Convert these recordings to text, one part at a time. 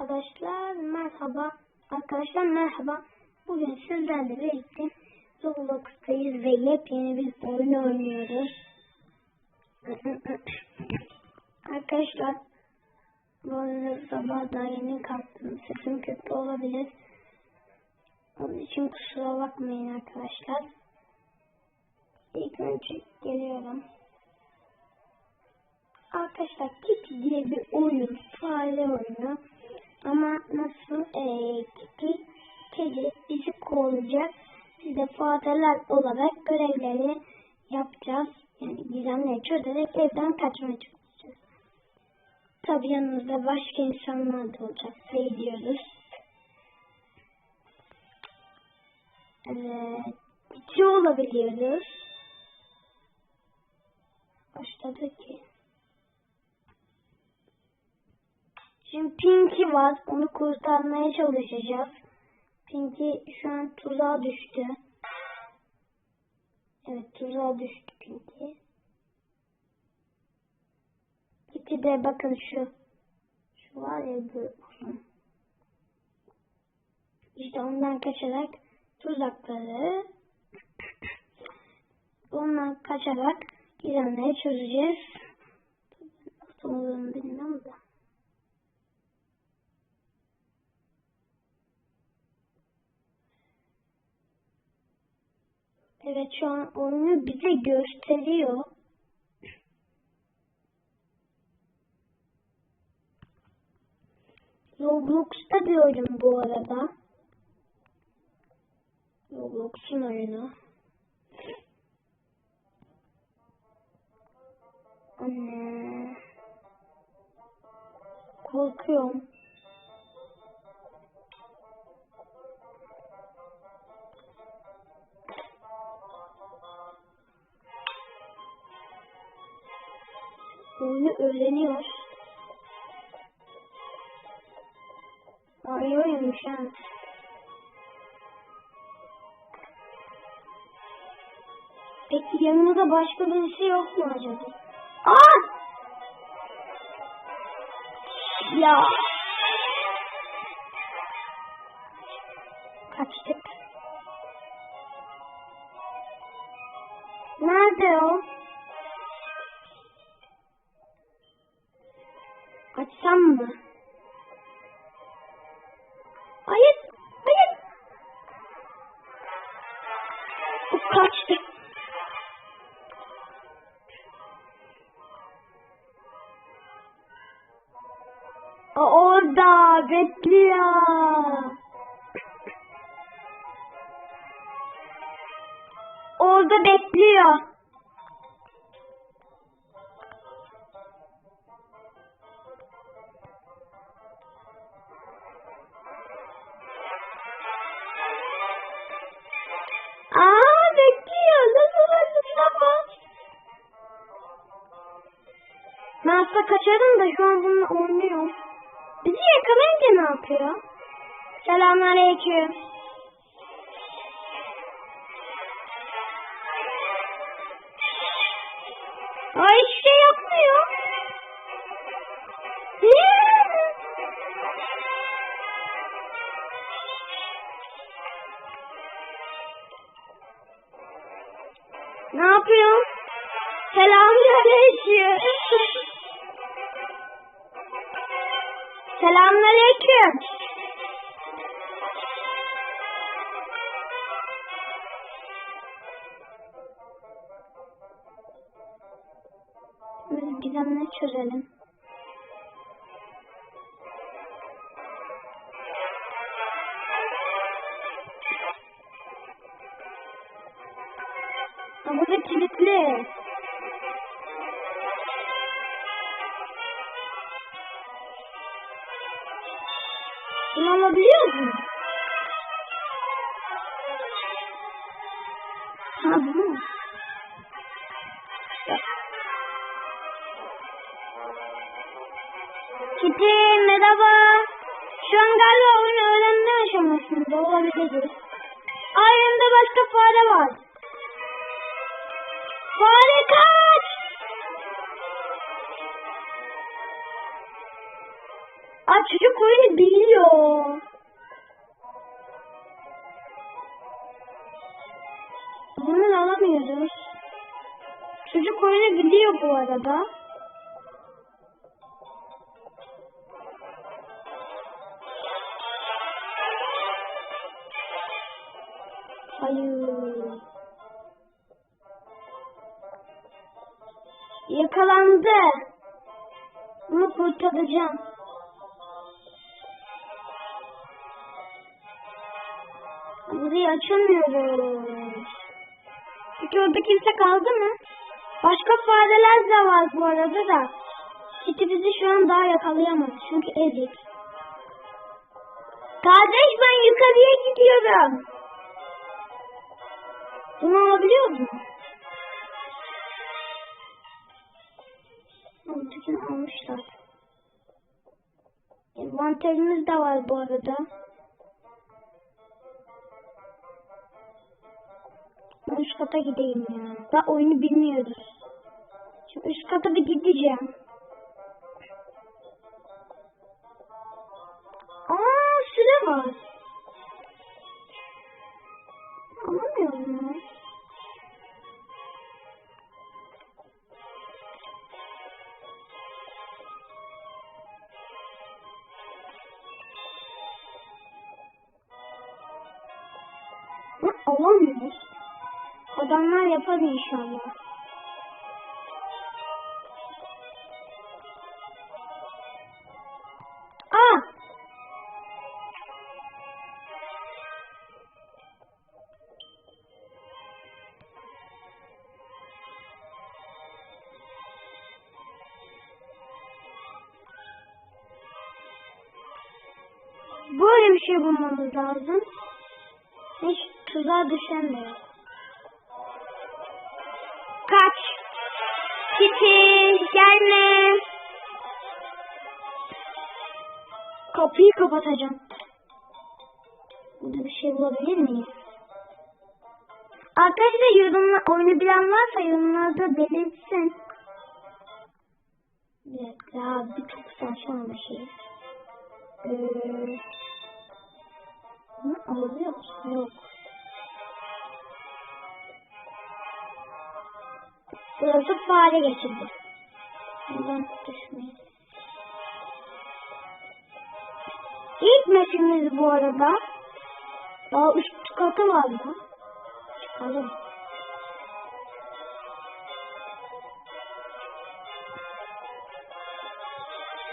Arkadaşlar merhaba. Arkadaşlar merhaba. Bugün sizlerle birlikte Roblox'tayız ve yepyeni bir oyun oynuyoruz. Arkadaşlar bu arada sabah daha yeni kalktım. Sesim kötü olabilir. Onun için kusura bakmayın arkadaşlar. İlk önce geliyorum. Arkadaşlar Kiki diye Fareler olarak görevleri yapacağız. Yani gizemleri çözerek evden kaçmaya çalışacağız. Tabi yanımızda başka insanlar da olacak. Seyrediyoruz. Evet. İki olabiliyoruz. Başladı ki. Şimdi Pinky var. Onu kurtarmaya çalışacağız. Pinky şu an tuzağa düştü. Tuzağa düştü Pinky. Gitti de bakın şu. Şu var ya bu. İşte ondan kaçarak tuzakları ondan kaçarak gizemleri çözeceğiz. Nasıl olduğunu da. Evet şu an oyunu bize gösteriyor. Roblox'ta bir oyun bu arada. Roblox'un oyunu. Anne. Korkuyorum. Oyunu öğreniyor. Arıyormuş ha. Peki yanında başka birisi yok mu acaba? Aa! Ya. Kaçtık. Nerede o? O Aslında kaçarım da şu an bununla oynuyorum. Bizi yakalayınca ne yapıyor? Selamünaleyküm. Ay hiçbir şey yapmıyor. Ne yapıyorsun? Selamünaleyküm. Selamünaleyküm. Biz gizemleri çözelim. Burada kilitli. Kitty merhaba. Şu an galiba oyunu öğrenme aşamasında olabilir. Ay başka fare var. Fare kaç! Aa çocuk oyunu biliyor. Bunu alamıyoruz. Çocuk oyunu biliyor bu arada. Peki orada kimse kaldı mı? Başka fareler de var bu arada da. Kiti bizi şu an daha yakalayamaz. Çünkü ezik. Kardeş ben yukarıya gidiyorum. Bunu alabiliyor musun? Ötekini almışlar. Envanterimiz de var bu arada. Üst kata gideyim ya. Daha oyunu bilmiyoruz. Şimdi üst kata bir gideceğim. Aa süre var. Anlamıyorum ya. Alamıyoruz. Adamlar yapar inşallah. Aa! Böyle bir şey bulmamız lazım. Hiç tuzağa düşen de yok. Kiti gelme. Kapıyı kapatacağım. Burada bir şey bulabilir miyiz? Arkadaşlar yorumlar, oyunu bilen varsa yorumlarda belirtsin. Bir dakika abi çok saçma bir şey. Ee, alabiliyor musun? Yok. Burası fare geçirdi. Buradan düşmeyiz. İlk mapimiz bu arada. Daha üst katı var ya. Çıkalım.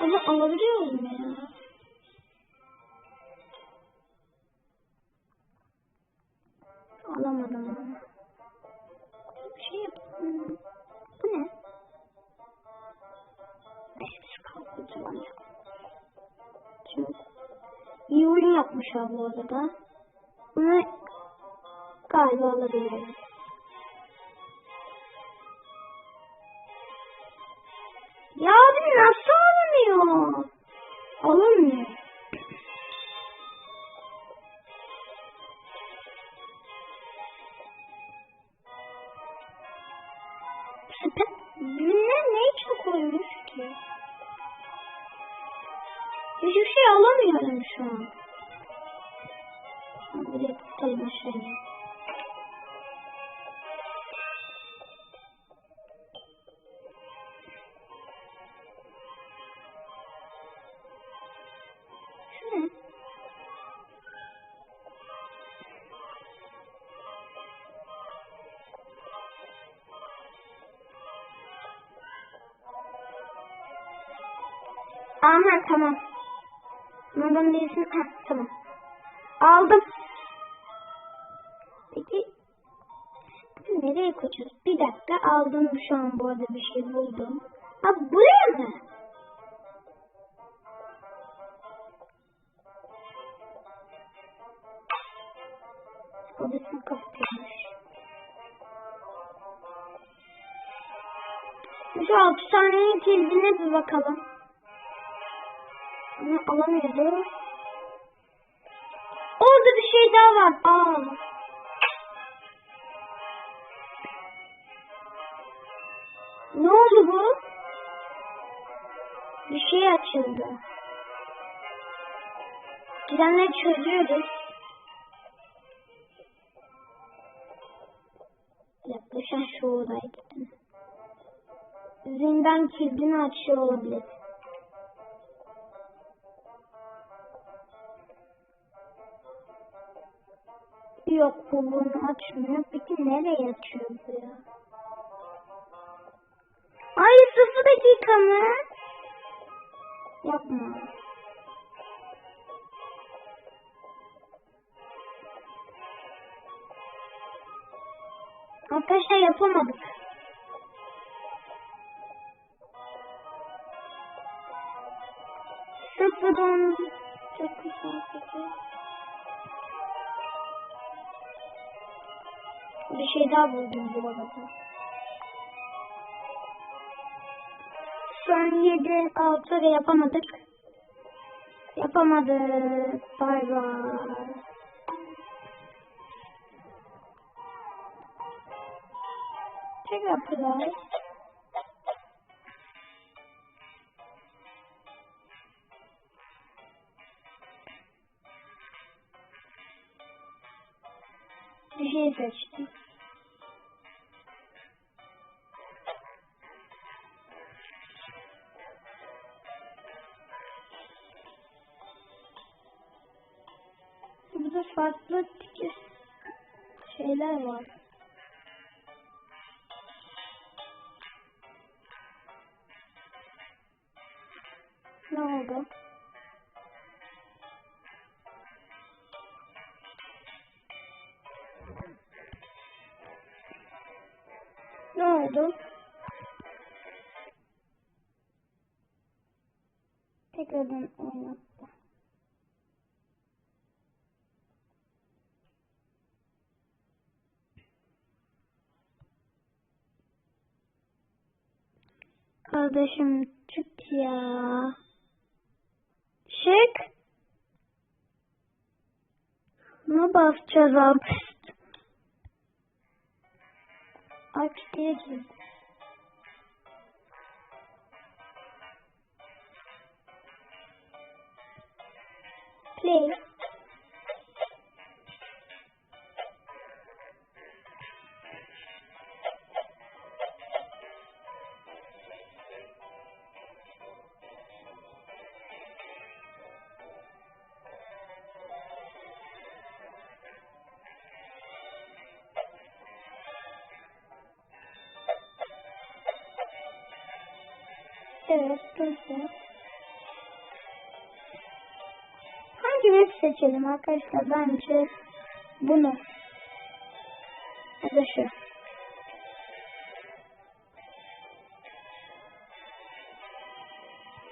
Ama alabiliyor muyum ya? Ya abi nasıl alınıyor? Aha tamam. Bundan birisini... Ha tamam. Aldım. Peki nereye koyacağız? Bir dakika aldım şu an bu arada bir şey buldum. Ha buraya mı? Odasını kapatıyormuş. Şu altı tanenin kilidine bir bakalım. Bunu alamıyoruz. Orada bir şey daha var. Aa. Ne oldu bu? Bir şey açıldı. Girenleri çözüyoruz. Yaklaşan şu odaydı. Zindan kilidini açıyor olabilir. Yok bu bunu açmıyor. Peki nereye açıyor ya? Ay sıfır dakika mı? Yapma. Arkadaşlar yapamadık. Sıfırdan çok Bir şey daha buldum bu arada. 7 6 ve yapamadık. Yapamadık. Bay bay. Tekrar. Bir şey seçtim. Farklı şeyler var. Ne oldu? Kardeşim çık ya. Çık. Ne basacağız pisteye girdim. Play. Evet, dursun. Hangi map seçelim arkadaşlar? Bence bunu. Ya da şu.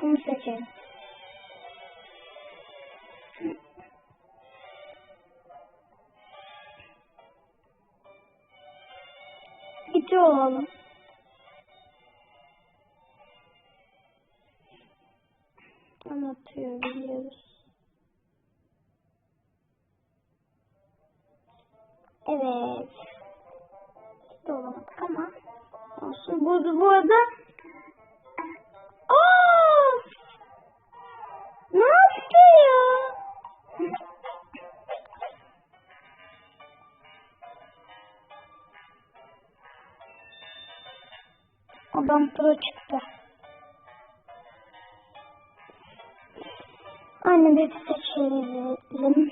Bunu seçelim. Evet. Dolamadık ama olsun. Bu, bu arada Aa! Ne yaptı ya? Adam pro çıktı. Anne bir seçelim.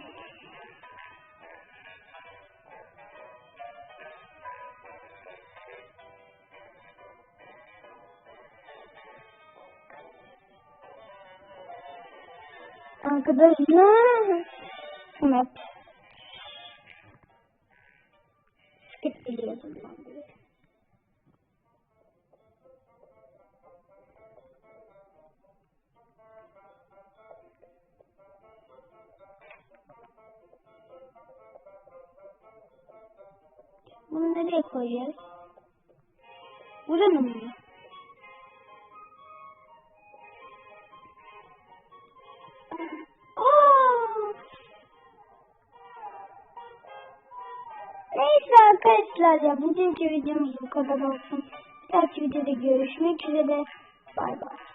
Arkadaşlar. Evet. Skip biliyordum ben bunu. Bunu nereye koyacağız? Buranın mı? Arkadaşlar bugünkü videomuz bu kadar olsun. Bir dahaki videoda görüşmek üzere. Bay bay.